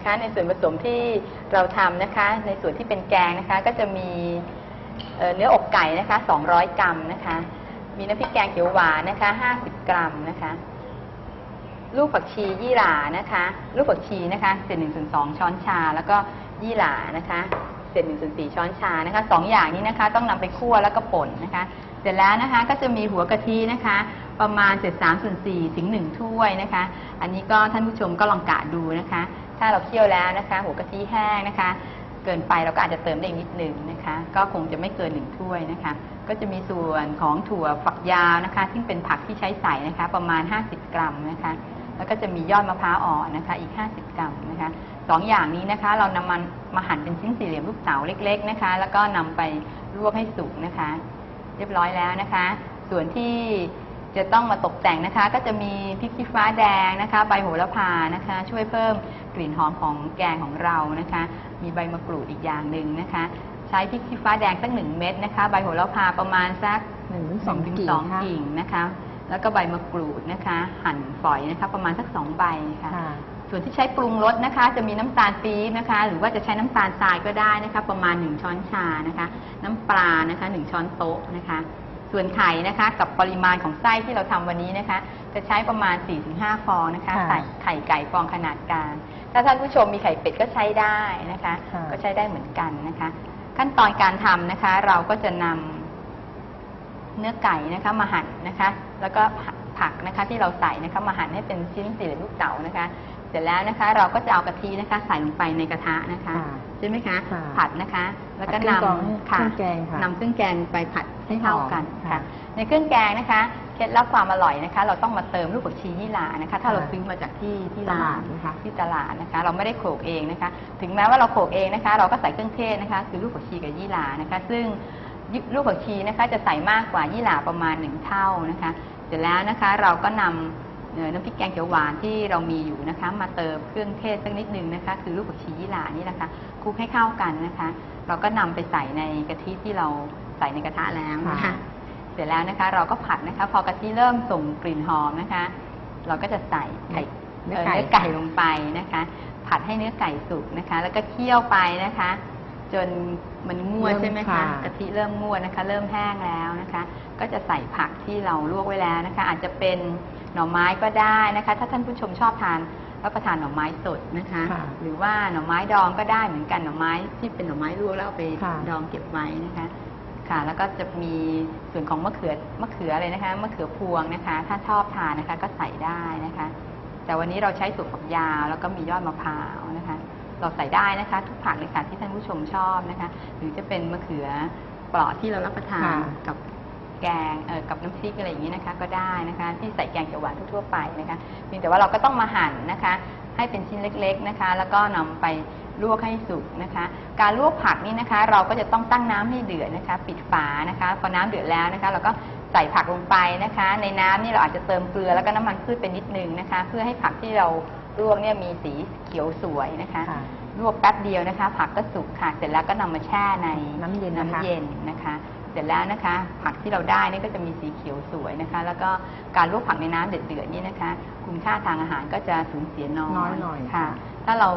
นะคะ ในส่วนผสมที่เราทำนะคะ ในส่วนที่เป็นแกงนะคะ ก็จะมีเเนื้ออกไก่นะคะ 200 กรัมนะคะ มีน้ำพริกแกงเขียวหวานนะคะ 50 กรัมนะคะ ลูกผักชียี่หร่านะคะ ลูกผักชีนะคะเศษหนึ่งส่วนสองช้อนชา แล้วก็ยี่หร่านะคะเศษหนึ่งส่วนสี่ช้อนชานะคะสองอย่างนี้นะคะ ต้องนำไปคั่วแล้วก็ป่นนะคะ เสร็จแล้วนะคะก็จะมีหัวกะทินะคะ ประมาณเศษสามส่วนสี่ถึงหนึ่งถ้วยนะคะ อันนี้ก็ท่านผู้ชมก็ลองกะดูนะคะ ถ้าเราเคี่ยวแล้วนะคะ หัวกะทิแห้งนะคะ เกินไปเราก็อาจจะเติมได้อีกนิดหนึ่งนะคะ ก็คงจะไม่เกินหนึ่งถ้วยนะคะ ก็จะมีส่วนของถั่วฝักยาวนะคะ ซึ่งเป็นผักที่ใช้ใส่นะคะ ประมาณ 50 กรัมนะคะ แล้วก็จะมียอดมะพร้าวอ่อนนะคะ อีก 50 กรัมนะคะสองอย่างนี้นะคะ เรานำมันมาหั่นเป็นชิ้นสี่เหลี่ยมลูกเต๋าเล็ก ๆนะคะ แล้วก็นำไปลวกให้สุกนะคะ เรียบร้อยแล้วนะคะ ส่วนที่ จะต้องมาตกแต่งนะคะ ก็จะมีพริกชี้ฟ้าแดงนะคะ ใบโหระพานะคะ ช่วยเพิ่มกลิ่นหอมของแกงของเรานะคะ มีใบมะกรูดอีกอย่างหนึ่งนะคะ ใช้พริกชี้ฟ้าแดงสักหนึ่งเม็ดนะคะ ใบโหระพาประมาณสักหนึ่งถึงสองถึงกิ่งสองค่ะกิ่งนะคะ แล้วก็ใบมะกรูดนะคะ หั่นฝอยนะคะ ประมาณสักสองใบค่ะค่ะส่วนที่ใช้ปรุงรสนะคะ จะมีน้ำตาลปี๊บนะคะ หรือว่าจะใช้น้ำตาลทรายก็ได้นะคะ ประมาณ 1 ช้อนชานะคะ น้ำปลานะคะ 1 ช้อนโต๊ะนะคะ ส่วนไข่นะคะ กับปริมาณของไส้ที่เราทำวันนี้นะคะ จะใช้ประมาณ 4-5 ฟองนะคะค่ะใส่ไข่ไก่ฟองขนาดกลางถ้าท่านผู้ชมมีไข่เป็ดก็ใช้ได้นะคะ ค่ะ ก็ใช้ได้เหมือนกันนะคะ ขั้นตอนการทำนะคะ เราก็จะนำเนื้อไก่นะคะมาหั่นนะคะ แล้วก็ผักผักนะคะที่เราใส่นะคะมาหั่นให้เป็นชิ้นสี่เหลี่ยมลูกเต๋านะคะ เสร็จแล้วนะคะ เราก็จะเอากะทินะคะ ใส่ลงไปในกระทะนะคะ ค่ะ ใช่ไหมคะ ค่ะผัดนะคะ แล้วก็ผัดเครื่นองกรองให้ำค่ะเครื่องแกงค่ะนำเครื่องแกงไปผัด ให้เข้ากันให้หอมค่ะค่ะ ในเครื่องแกงนะคะ เคล็ดลับความอร่อยนะคะ เราต้องมาเติมลูกผักชียี่หร่านะคะ ถ้าเราค่ะซื้อมาจากที่ที่ตร้าลานดนะคะที่ตลาดนะคะ เราไม่ได้โขลกเองนะคะ ถึงแม้ว่าเราโขลกเองนะคะ เราก็ใส่เครื่องเทศนะคะ คือลูกผักชีกับยี่หร่านะคะ ซึ่งลูกผักชีนะคะจะใส่มากกว่ายี่หร่าประมาณหนึ่งเท่านะคะ เสร็จแล้วนะคะเราก็นำเอ่อน้ำพริกแกงเขียวหวานที่เรามีอยู่นะคะ มาเติมเครื่องเทศสักนิดนึงนะคะ คือลูกผักชียี่หร่านี่นะคะคลุกให้เข้ากันนะคะ เราก็นำไปใส่ในกะทิที่เรา ใส่ในกระทะแล้วนะคะค่ะเสร็จแล้วนะคะ เราก็ผัดนะคะ พอกะทิเริ่มส่งกลิ่นหอมนะคะ เราก็จะใส่ไข่เนื้เอ่ออไก่เนื้อไก่ลงไปนะคะ ผัดให้เนื้อไก่สุกนะคะ แล้วก็เคี่ยวไปนะคะ จนมันงวดเริ่มใช่ไหมคะค่ะกะทิเริ่มงวดนะคะ เริ่มแห้งแล้วนะคะ ก็จะใส่ผักที่เราลวกไว้แล้วนะคะ อาจจะเป็นหน่อไม้ก็ได้นะคะ ถ้าท่านผู้ชมชอบทานรับประทานหน่อไม้สดนะคะค่ะหรือว่าหน่อไม้ดองก็ได้เหมือนกันหน่อไม้ที่เป็นหน่อไม้ลวกแล้วเอาไปค่ะดองเก็บไว้นะคะ ค่ะ แล้วก็จะมีส่วนของมะเขือมะเขืออะไรนะคะมะเขือพวงนะคะ ถ้าชอบทานนะคะ ก็ใส่ได้นะคะ แต่วันนี้เราใช้ถั่วฝักยาวแล้วก็มียอดมะพร้าวนะคะ เราใส่ได้นะคะ ทุกผักเลยค่ะที่ท่านผู้ชมชอบนะคะ หรือจะเป็นมะเขือเปราะที่เรารับประทานค่ะกับแกงเอ่อกับน้ำพริกอะไรอย่างนี้นะคะ ก็ได้นะคะ ที่ใส่แกงเขียวหวานทั่วๆไปนะคะเพียงแต่ว่าเราก็ต้องมาหั่นนะคะ ให้เป็นชิ้นเล็กๆนะคะ แล้วก็นำไปลวกให้สุกนะคะ การลวกผักนี่นะคะ เราก็จะต้องตั้งน้ำให้เดือดนะคะ ปิดฝานะคะพอน้ำเดือดแล้วนะคะ เราก็ใส่ผักลงไปนะคะ ในน้ำนี่เราอาจจะเติมเกลือแล้วก็น้ำมันพืชไปนิดนึงนะคะ เพื่อให้ผักที่เราลวกเนี่ยมีสีเขียวสวยนะคะค่ะลวกแป๊บเดียวนะคะ ผักก็สุกค่ะเสร็จแล้วก็นำมาแช่ในน้ำเย็นนะคะน้ำเย็นนะคะ เสร็จแล้วนะคะ ผักที่เราได้นี่ก็จะมีสีเขียวสวยนะคะ แล้วก็การลวกผักในน้ำเดือดๆนี่นะคะ คุณค่าทางอาหารก็จะสูญเสียน้อยน้อยหน่อยค่ะ ถ้าเรา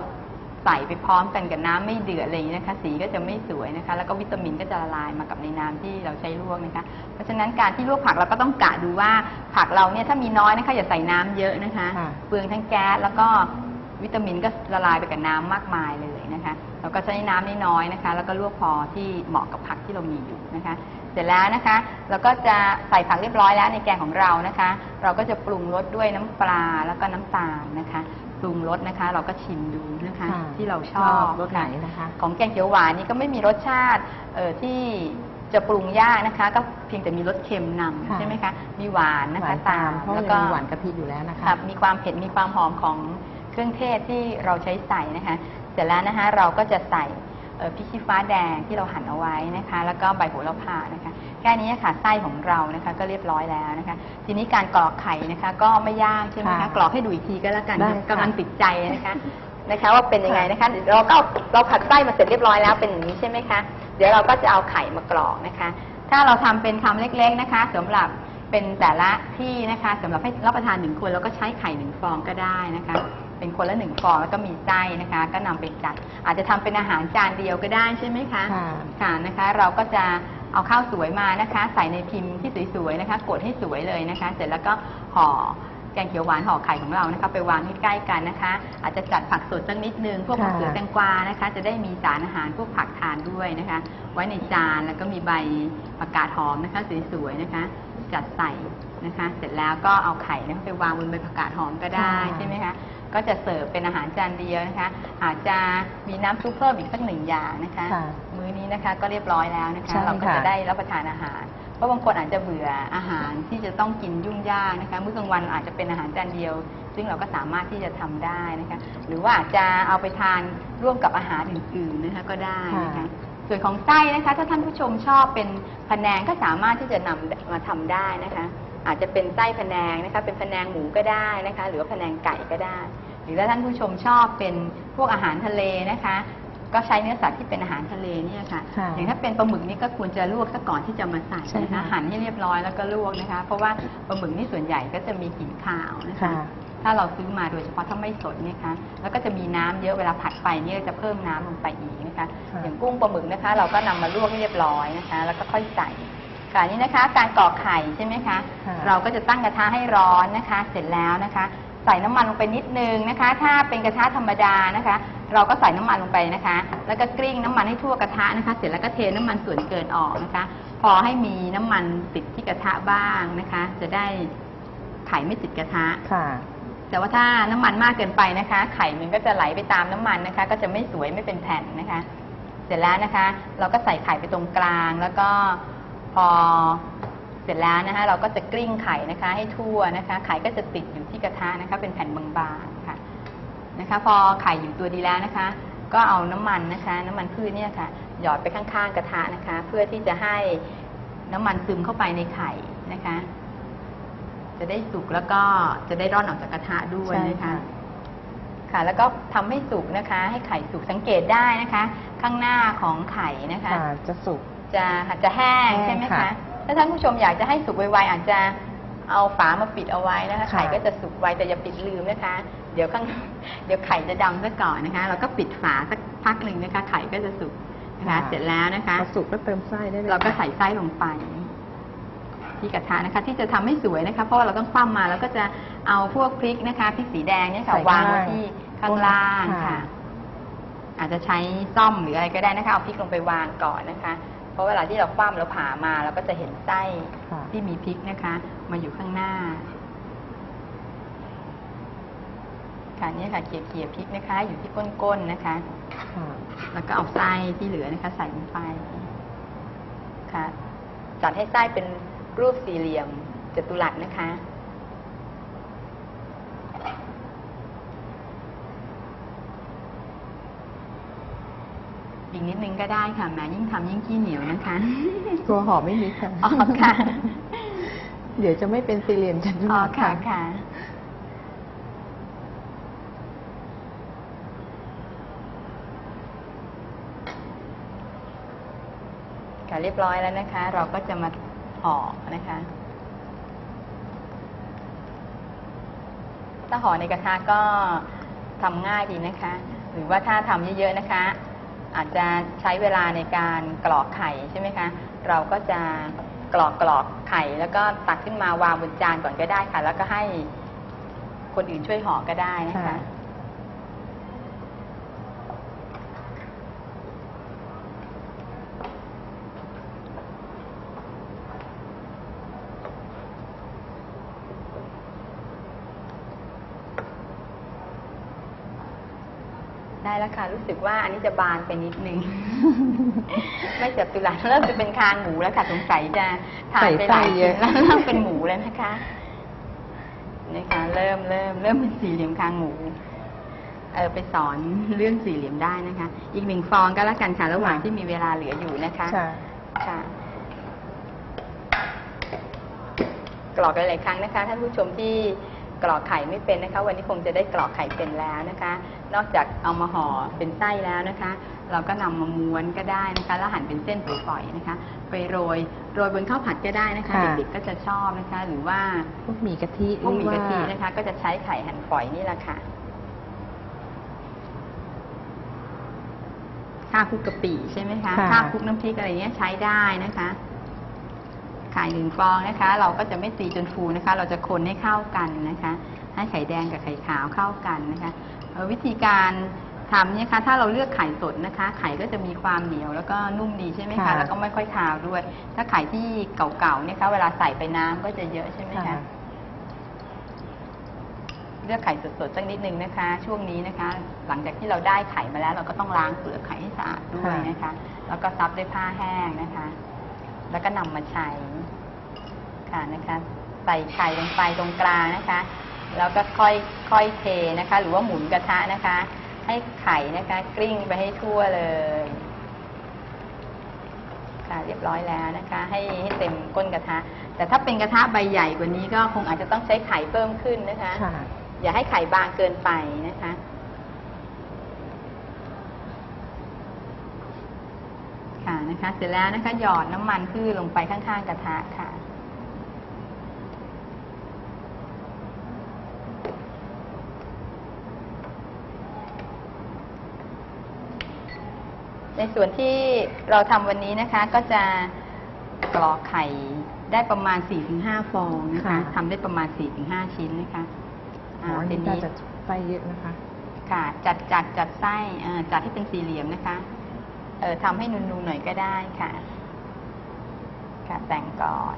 ใส่ไปพร้อมกันกับน้ำไม่เดือดอะไรอย่างนี้นะคะ สีก็จะไม่สวยนะคะ แล้วก็วิตามินก็จะละลายมากับในน้ำที่เราใช้ลวกนะคะ เพราะฉะนั้นการที่ลวกผักเราก็ต้องกะดูว่าผักเราเนี่ยถ้ามีน้อยนะคะอย่าใส่น้ำเยอะนะคะ ค่ะ เปลืองทั้งแก๊สแล้วก็วิตามินก็ละลายไปกับน้ำมากมายเลยนะคะเรา ก็ใช้น้ำน้อยๆนะคะ แล้วก็ลวกพอที่เหมาะกับผักที่เรามีอยู่นะคะ เสร็จแล้วนะคะ เราก็จะใส่ผักเรียบร้อยแล้วในแกงของเรานะคะ เราก็จะปรุงรสด้วยน้ำปลาแล้วก็น้ำตาลนะคะปรุงรสนะคะ เราก็ชิมดูนะคะค่ะที่เราชชออบบรสไหนนะคะ ของแกงเขียวหวานนี่ก็ไม่มีรสชาติเอ่อที่จะปรุงยากนะคะ ก็เพียงแต่มีรสเค็มนำค่ะใช่ไหมคะ มีหวานนะหวาคะนตามเพราะแล้ยัวงก็มีหวานกะทิอยู่แล้วนะคะครับมีความเผ็ดมีความหอมของเครื่องเทศที่เราใช้ใส่นะคะ เสร็จแล้วนะคะเราก็จะใส่เอ่อพริกชี้ฟ้าแดงที่เราหั่นเอาไว้นะคะ แล้วก็ใบโหระพานะคะแค่นี้ค่ะไส้ของเรานะคะ ก็เรียบร้อยแล้วนะคะ ทีนี้การกรอกไข่นะคะ ก็ไม่ยากใช่ไหมคะค่ะกรอกให้ดูอีกทีก็แล้วกันได้ค่ะ กำลังติดใจนะคะนะคะ ว่าเป็นยังไงนะคะเดี๋ยวเราก็เราผัดไส้มาเสร็จเรียบร้อยแล้วเป็นอย่างนี้ใช่ไหมคะเดี๋ยวเราก็จะเอาไข่มากรอกนะคะ ถ้าเราทำเป็นคำเล็กๆนะคะสำหรับเป็นแต่ละที่นะคะสำหรับให้รับประทานหนึ่งคนแล้วก็ใช้ไข่หนึ่งฟองก็ได้นะคะ เป็นคนละหนึ่งฟองแล้วก็มีไส้นะคะ ก็นำไปจัด อาจจะทำเป็นอาหารจานเดียวก็ได้ใช่ไหมคะ ค่ะ ค่ะนะคะ เราก็จะเอาข้าวสวยมานะคะ ใส่ในพิมพ์ที่สวยๆนะคะ กดให้สวยเลยนะคะ เสร็จแล้วก็ห่อแกงเขียวหวานห่อไข่ของเรานะคะ ไปวางให้ใกล้กันนะคะ อาจจะจัดผักสดสักนิดนึงพวกค่ะ ผักสดแตงกวานะคะ จะได้มีสารอาหารพวกผักทานด้วยนะคะ ไว้ในจานแล้วก็มีใบผักกาดหอมนะคะ สวยๆนะคะ จัดใส่ นะคะ เสร็จแล้วก็เอาไข่นะคะไปวางบนใบผักกาดหอมก็ได้ค่ะ ใช่ไหมคะ ก็จะเสิร์ฟเป็นอาหารจานเดียวนะคะ อาจจะมีน้ำซุปเพิ่มอีกสักหนึ่งอย่างนะคะ ค่ะ มื้อนี้นะคะก็เรียบร้อยแล้วนะคะ ใช่เราก็ค่ะจะได้รับประทานอาหาร เพราะบางคนอาจจะเบื่ออาหารที่จะต้องกินยุ่งยากนะคะ มื้อกลางวันอาจจะเป็นอาหารจานเดียว ซึ่งเราก็สามารถที่จะทำได้นะคะ หรือว่าอาจจะเอาไปทานร่วมกับอาหารอื่นๆนะคะก็ได้นะคะค่ะส่วนของไส้นะคะ ถ้าท่านผู้ชมชอบเป็นพะแนงก็สามารถที่จะนำมาทำได้นะคะ อาจจะเป็นไส้พะแนงนะคะ เป็นพะแนงหมูก็ได้นะคะ หรือว่าพะแนงไก่ก็ได้ หรือถ้าท่านผู้ชมชอบเป็นพวกอาหารทะเลนะคะ ก็ใช้เนื้อสัตว์ที่เป็นอาหารทะเลเนี่ยค่ะ ค่ะอย่างถ้าเป็นปลาหมึกนี่ก็ควรจะลวกซะก่อนที่จะมาใส่ใช่นะคะค่ะ หั่นให้เรียบร้อยแล้วก็ลวกนะคะ เพราะว่าปลาหมึกนี่ส่วนใหญ่ก็จะมีกลิ่นคาวนะคะค่ะถ้าเราซื้อมาโดยเฉพาะถ้าไม่สดเนี่ยคะ แล้วก็จะมีน้ำเยอะเวลาผัดไปเนี่ยจะเพิ่มน้ำลงไปอีกนะคะ ค่ะ อย่างกุ้งปลาหมึกนะคะ เราก็นำมาลวกให้เรียบร้อยนะคะ แล้วก็ค่อยใส่ ค่ะนี่นะคะ การกรอกไข่ใช่ไหมคะ ค่ะ เราก็จะตั้งกระทะให้ร้อนนะคะ เสร็จแล้วนะคะ ใส่น้ำมันลงไปนิดนึงนะคะ ถ้าเป็นกระทะธรรมดานะคะ เราก็ใส่น้ำมันลงไปนะคะ แล้วก็กลิ้งน้ำมันให้ทั่วกระทะนะคะ เสร็จแล้วก็เทน้ำมันส่วนเกินออกนะคะ พอให้มีน้ำมันติดที่กระทะบ้างนะคะ จะได้ไข่ไม่ติดกระทะ ค่ะ แต่ว่าถ้าน้ำมันมากเกินไปนะคะ ไข่มันก็จะไหลไปตามน้ำมันนะคะ ก็จะไม่สวยไม่เป็นแผ่นนะคะ เสร็จแล้วนะคะ เราก็ใส่ไข่ไปตรงกลาง แล้วก็ พอเสร็จแล้วนะคะเราก็จะกลิ้งไข่นะคะ ให้ทั่วนะคะไข่ก็จะติดอยู่ที่กระทะนะคะ เป็นแผ่นบางๆค่ะนะคะ พอไข่อยู่ตัวดีแล้วนะคะ ก็เอาน้ำมันนะคะ น้ำมันพืชเนี่ยค่ะ หยอดไปข้างๆกระทะนะคะ เพื่อที่จะให้น้ำมันซึมเข้าไปในไข่นะคะ จะได้สุกแล้วก็จะได้ร่อนออกจากกระทะด้วยนะคะค่ะแล้วก็ทำให้สุกนะคะ ให้ไข่สุกสังเกตได้นะคะ ข้างหน้าของไข่นะคะ จะสุก จะจะแห้งแห้งใช่ไหมค่ะคะถ้าท่านผู้ชมอยากจะให้สุกไวๆอาจจะเอาฝามาปิดเอาไว้นะคะค่ะไข่ก็จะสุกไวแต่อย่าปิดลืมนะคะ เดี๋ยวข้างเดี๋ยวไข่จะดำซะก่อนนะคะเราก็ปิดฝาสักพักหนึ่งนะคะ ไข่ก็จะสุกนะคะเสร็จแล้วนะคะ พอสุกก็เติมไส้ได้เลยเราก็ใส่ไส้ลงไป ที่กระทะนะคะ ที่จะทำให้สวยนะคะ เพราะว่าเราต้องคว่ำมาแล้วก็จะเอาพวกพริกนะคะพริกสีแดงเนี่ยค่ะใส่วาข้างงไว้ล่างที่ข้างล่างค่ะค่ะ อาจจะใช้ซ่อมหรืออะไรก็ได้นะคะ เอาพริกลงไปวางก่อนนะคะ เพราะเวลาที่เราคว่ำเราผ่ามาเราก็จะเห็นไส้ค่ะ ที่มีพริกนะคะ มาอยู่ข้างหน้า ค่ะเนี่ยค่ะเขี่ยเขี่ยๆพริกนะคะ อยู่ที่ก้นๆนะคะ ค่ะ แล้วก็เอาไส้ที่เหลือนะคะ ใส่ลงไปค่ะ จัดให้ไส้เป็นรูปสี่เหลี่ยมจัตุรัสนะคะ กนิดนึงก็ได้ค่ะแหม้ยิ่งทำยิ่งขี้เหนียวนะคะตัวหอมไม่มีค่ะอ๋อค่ะ เดี๋ยวจะไม่เป็นสี่เหลี่ยมจัตุอ๋อรัสค่ะค่ะ ค่ะเรียบร้อยแล้วนะคะ เราก็จะมาห่อนะคะถ้าห่อในกระทะก็ทำง่ายดีนะคะ หรือว่าถ้าทำเยอะๆนะคะ อาจจะใช้เวลาในการกรอกไข่ใช่ไหมคะ เราก็จะกรอกกรอกไข่ แล้วก็ตักขึ้นมาวางบนจานก่อนก็ได้ค่ะ แล้วก็ให้คนอื่นช่วยห่อก็ได้นะคะ แล้วค่ะ รู้สึกว่าอันนี้จะบานไปนิดนึง ไม่จับตุลัสเริ่มจะเป็นคางหมูแล้วค่ะสงสัยจะทานไปหลายใส่ไส้เยชิ้นอะแล้วเริ่มเป็นหมูแล้วนะคะนี่ค่ะเริ่มเริ่มเริ่มเป็นสี่เหลี่ยมคางหมูเออไปสอนเรื่องสี่เหลี่ยมได้นะคะ อีกหนึ่งฟองก็แล้วกันค่ะระหว่างที่มีเวลาเหลืออยู่นะคะค่ะค่ะกรอกหลายๆครั้งนะคะท่านผู้ชมที่ กรอกไข่ไม่เป็นนะคะ วันนี้คงจะได้กรอกไข่เป็นแล้วนะคะ นอกจากเอามาห่อเป็นไส้แล้วนะคะ เราก็นำมาม้วนก็ได้นะคะ แล้วหั่นเป็นเส้นฝอยๆนะคะ ไปโรยโรยบนข้าวผัดก็ได้นะคะค่ะ เด็กๆก็จะชอบนะคะ หรือว่าพวกหมี่กะทิพวกหมี่กะทิหรือว่านะคะ ก็จะใช้ไข่หั่นฝอยนี่แหละค่ะข้าวคลุกกะปิใช่ไหมคะค่ะ ข้าวคลุกน้ำพริกอะไรเงี้ยใช้ได้นะคะ ไข่หนึ่งฟองนะคะ เราก็จะไม่ตีจนฟูนะคะ เราจะคนให้เข้ากันนะคะ ให้ไข่แดงกับไข่ขาวเข้ากันนะคะเอ่อวิธีการทำเนี่ยคะถ้าเราเลือกไข่สดนะคะ ไข่ก็จะมีความเหนียวแล้วก็นุ่มดีใช่ไหมคะค่ะ แล้วก็ไม่ค่อยคาวด้วย ถ้าไข่ที่เก่าๆเนี่ยคะเวลาใส่ไปน้ำก็จะเยอะใช่ไหมคะค่ะเลือกไข่สดๆสักนิดนึงนะคะ ช่วงนี้นะคะ หลังจากที่เราได้ไข่มาแล้ว เราก็ต้องล้างเปลือกไข่ให้สะอาดด้วยนะคะ แล้วก็ซับด้วยผ้าแห้งนะคะ แล้วก็นำมาใช้ ค่ะนะคะใส่ไข่ลงไปตรงกลางนะคะ แล้วก็ค่อยค่อยเทนะคะ หรือว่าหมุนกระทะนะคะ ให้ไข่นะคะกลิ้งไปให้ทั่วเลยค่ะเรียบร้อยแล้วนะคะ ให้ให้เต็มก้นกระทะ แต่ถ้าเป็นกระทะใบใหญ่กว่านี้ก็คงอาจจะต้องใช้ไข่เพิ่มขึ้นนะคะค่ะอย่าให้ไข่บางเกินไปนะคะค่ะนะคะ เสร็จแล้วนะคะหยอดน้ำมันพืชลงไปข้างๆกระทะค่ะ ในส่วนที่เราทำวันนี้นะคะก็จะกรอกไข่ได้ประมาณ 4-5 ฟองนะคะค่ะ ทำได้ประมาณ 4-5 ชิ้นนะคะอ๋ออันทีนี้นี้จะไส้เยอะนะคะ ค่ะ จัดจัดจัดไส้เอ่อจัดให้เป็นสี่เหลี่ยมนะคะเออทำให้นูนๆหน่อยก็ได้ค่ะ ค่ะแต่งก่อน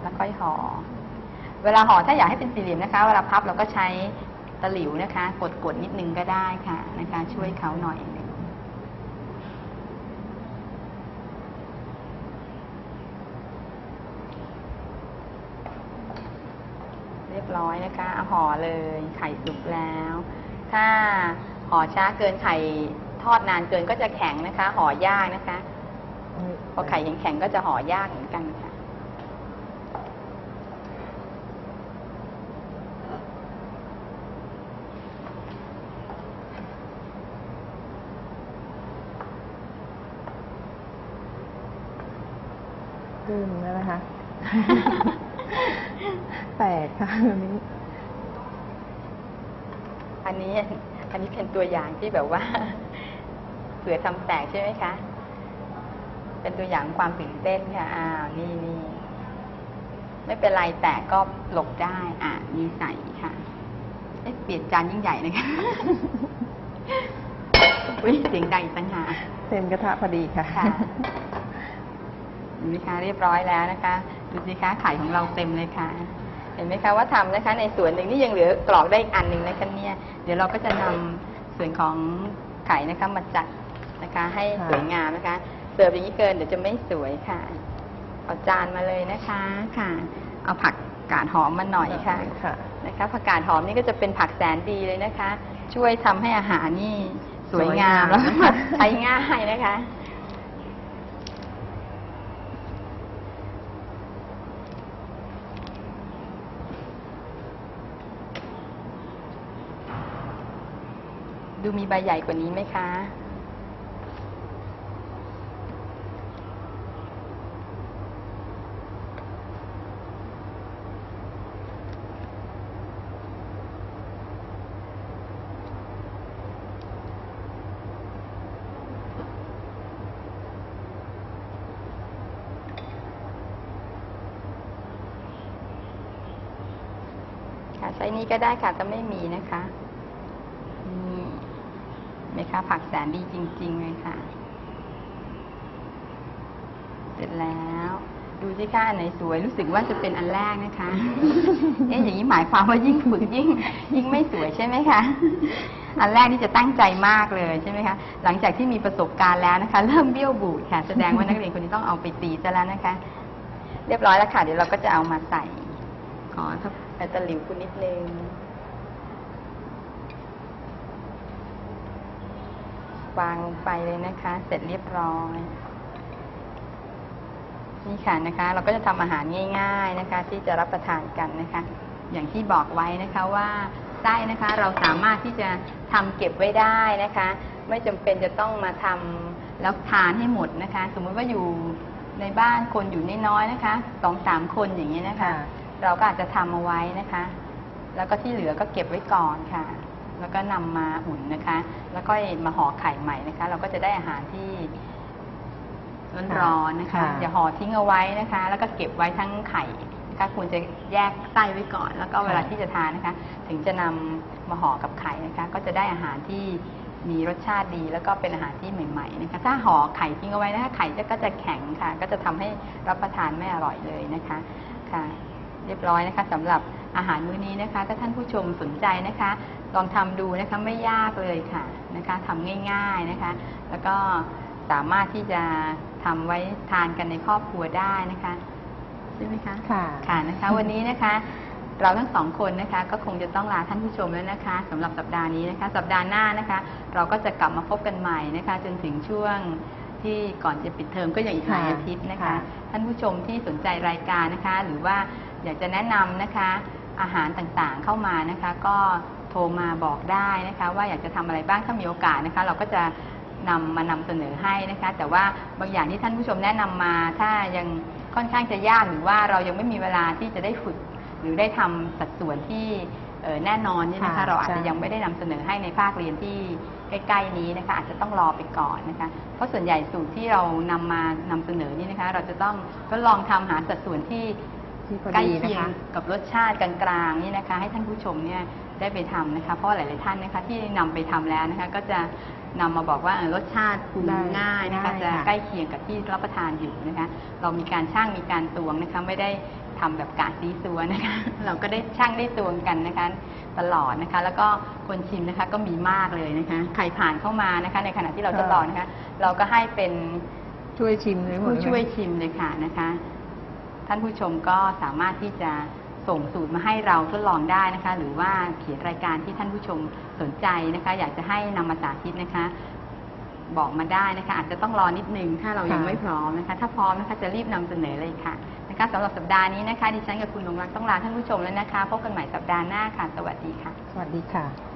แล้วค่อยห่อเวลาห่อถ้าอยากให้เป็นสี่เหลี่ยมนะคะ เวลาพับเราก็ใช้ตะหลิวนะคะ กดกดนิดนึงก็ได้ค่ะ นะคะ ช่วยเขาหน่อยหนึ่ง ยบร้อยนะคะเอาห่อเลยไข่สุกแล้ว ถ้าห่อช้าเกินไข่ทอดนานเกินก็จะแข็งนะคะ ห่อยากนะคะ พอไข่แข็งๆก็จะห่อยากเหมือนกันค่ะกึ่งแล้วนะคะ แตกค่ะอันนี้ อันนี้อันนี้เป็นตัวอย่างที่แบบว่าเผื่อทำแตกใช่ไหมคะ เป็นตัวอย่างความตื่นเต้นค่ะอ้าวนี่นี่ไม่เป็นไรแตกก็หลบได้ อะนี่ใส่ค่ะเอ๊ะเปลี่ยนจานยิ่งใหญ่นะคะอุ้ยเสียงดังอีกต่างหากเต็มกระทะพอดีค่ะค่ะเห็นไหมคะเรียบร้อยแล้วนะคะ ดูสิคะไข่ของเราเต็มเลยค่ะ เห็นไหมคะว่าทำนะคะ ในส่วนหนึ่งนี่ยังเหลือกรอกได้อีกอันหนึ่งนะคะเนี่ยเดี๋ยวเราก็จะนำส่วนของไข่นะคะมาจัดนะคะ ให้ค่ะสวยงามนะคะ เสิร์ฟอย่างนี้เกินเดี๋ยวจะไม่สวยค่ะ เอาจานมาเลยนะคะค่ะ เอาผักกาดหอมมาหน่อยค่ะ ค่ะ นะคะผักกาดหอมนี่ก็จะเป็นผักแสนดีเลยนะคะ ช่วยทำให้อาหารนี่สวยงามสวยงาม แล้วก็ใช้ง่ายนะคะ ดูมีใบใหญ่กว่านี้ไหมคะ ค่ะใช้นี้ก็ได้ค่ะถ้าไม่มีนะคะ นไหมคะ ผักแสนดีจริง ๆ เลยค่ะ เสร็จแล้ว ดูสิคะอันไหนสวยรู้สึกว่าจะเป็นอันแรกนะคะ เอ๊ะอย่างนี้หมายความว่ายิ่งฝึกยิ่ง ยิ่งไม่สวยใช่ไหมคะอันแรกนี่จะตั้งใจมากเลยใช่ไหมคะ หลังจากที่มีประสบการณ์แล้วนะคะ เริ่มเบี้ยวบูดค่ะ แสดงว่านักเรียนคนนี้ต้องเอาไปตีซะแล้วนะคะ เรียบร้อยแล้วค่ะ เดี๋ยวเราก็จะเอามาใส่ ขอถ้าเอาตะหลิวคุณนิดนึง วางลงไปเลยนะคะ เสร็จเรียบร้อยนี่ค่ะนะคะ เราก็จะทำอาหารง่าย ๆนะคะ ที่จะรับประทานกันนะคะ อย่างที่บอกไว้นะคะว่าไส้นะคะ เราสามารถที่จะทำเก็บไว้ได้นะคะ ไม่จำเป็นจะต้องมาทำแล้วทานให้หมดนะคะ สมมุติว่าอยู่ในบ้านคนอยู่น้อยๆนะคะสองสามคนอย่างนี้ยนะคะค่ะเราก็อาจจะทำเอาไว้นะคะ แล้วก็ที่เหลือก็เก็บไว้ก่อนค่ะ แล้วก็นำมาอุ่นนะคะ แล้วก็มาห่อไข่ใหม่นะคะ เราก็จะได้อาหารที่ร้อนๆนะคะค่ะอย่าห่อทิ้งเอาไว้นะคะ แล้วก็เก็บไว้ทั้งไข่นะคะควรจะแยกไส้ไว้ก่อน แล้วก็เวลาที่จะทานนะคะ ถึงจะนำมาห่อกับไข่นะคะ ก็จะได้อาหารที่มีรสชาติดีแล้วก็เป็นอาหารที่ใหม่ๆนะคะ ถ้าห่อไข่ทิ้งเอาไว้นะคะไข่จะก็จะแข็งค่ะ ก็จะทำให้รับประทานไม่อร่อยเลยนะคะค่ะ เรียบร้อยนะคะสำหรับ อาหารมื้อนี้นะคะ ถ้าท่านผู้ชมสนใจนะคะ ลองทำดูนะคะไม่ยากเลยค่ะนะคะทำง่ายๆนะคะ แล้วก็สามารถที่จะทำไว้ทานกันในครอบครัวได้นะคะใช่ไหมคะค่ะค่ะนะคะ วันนี้นะคะเราทั้งสองคนนะคะ ก็คงจะต้องลาท่านผู้ชมแล้วนะคะสำหรับสัปดาห์นี้นะคะ สัปดาห์หน้านะคะ เราก็จะกลับมาพบกันใหม่นะคะ จนถึงช่วงที่ก่อนจะปิดเทอมก็อย่างอีกหลายค่ะอาทิตย์นะคะค่ะท่านผู้ชมที่สนใจรายการนะคะ หรือว่าอยากจะแนะนำนะคะ อาหารต่างๆเข้ามานะคะ ก็โทรมาบอกได้นะคะ ว่าอยากจะทำอะไรบ้างถ้ามีโอกาสนะคะ เราก็จะนำมานำเสนอให้นะคะ แต่ว่าบางอย่างที่ท่านผู้ชมแนะนำมาถ้ายังค่อนข้างจะยากหรือว่าเรายังไม่มีเวลาที่จะได้ฝึก หรือได้ทำสัดส่วนที่เออแน่นอนนี่นะคะเราอาจจะยังไม่ได้นำเสนอให้ในภาคเรียนที่ใกล้ๆนี้นะคะอาจจะต้องรอไปก่อนนะคะ เพราะส่วนใหญ่สูตรที่เรานำมานำเสนอนี่นะคะ เราจะต้องทดลองทำหาสัดส่วนที่ ที่พอใกล้ดีนะเคียงคะ กับรสชาติกลางๆนี่นะคะ ให้ท่านผู้ชมเนี่ยได้ไปทำนะคะ เพราะหลายๆท่านนะคะที่นำไปทำแล้วนะคะ ก็จะนำมาบอกว่าเออรสชาติปรุงได้ง่ายนะคะง่ายจะค่ะ ใกล้เคียงกับที่รับประทานอยู่นะคะ เรามีการช่างมีการตวงนะคะ ไม่ได้ทำแบบกาซีซัวนะคะ เราก็ได้ช่างได้ตวงกันนะคะ ตลอดนะคะ แล้วก็คนชิมนะคะก็มีมากเลยนะคะ ใครผ่านเข้ามานะคะ ในขณะที่เราทดลองนะคะ เราก็ให้เป็น ช่วยชิมเลยหมดผู้เลช่วยชิมเลยค่ะนะคะ ท่านผู้ชมก็สามารถที่จะส่งสูตรมาให้เราทดลองได้นะคะ หรือว่าเขียนรายการที่ท่านผู้ชมสนใจนะคะ อยากจะให้นำมาสาธิตนะคะ บอกมาได้นะคะ อาจจะต้องรอนิดนึงถ้าเรายังไม่พร้อมนะคะ ถ้าพร้อมนะคะจะรีบนำเสนอเลยค่ะนะคะสำหรับสัปดาห์นี้นะคะดิฉันกับคุณหลงรักต้องลาท่านผู้ชมแล้วนะคะพบกันใหม่สัปดาห์หน้าค่ะ สวัสดีค่ะ สวัสดีค่ะ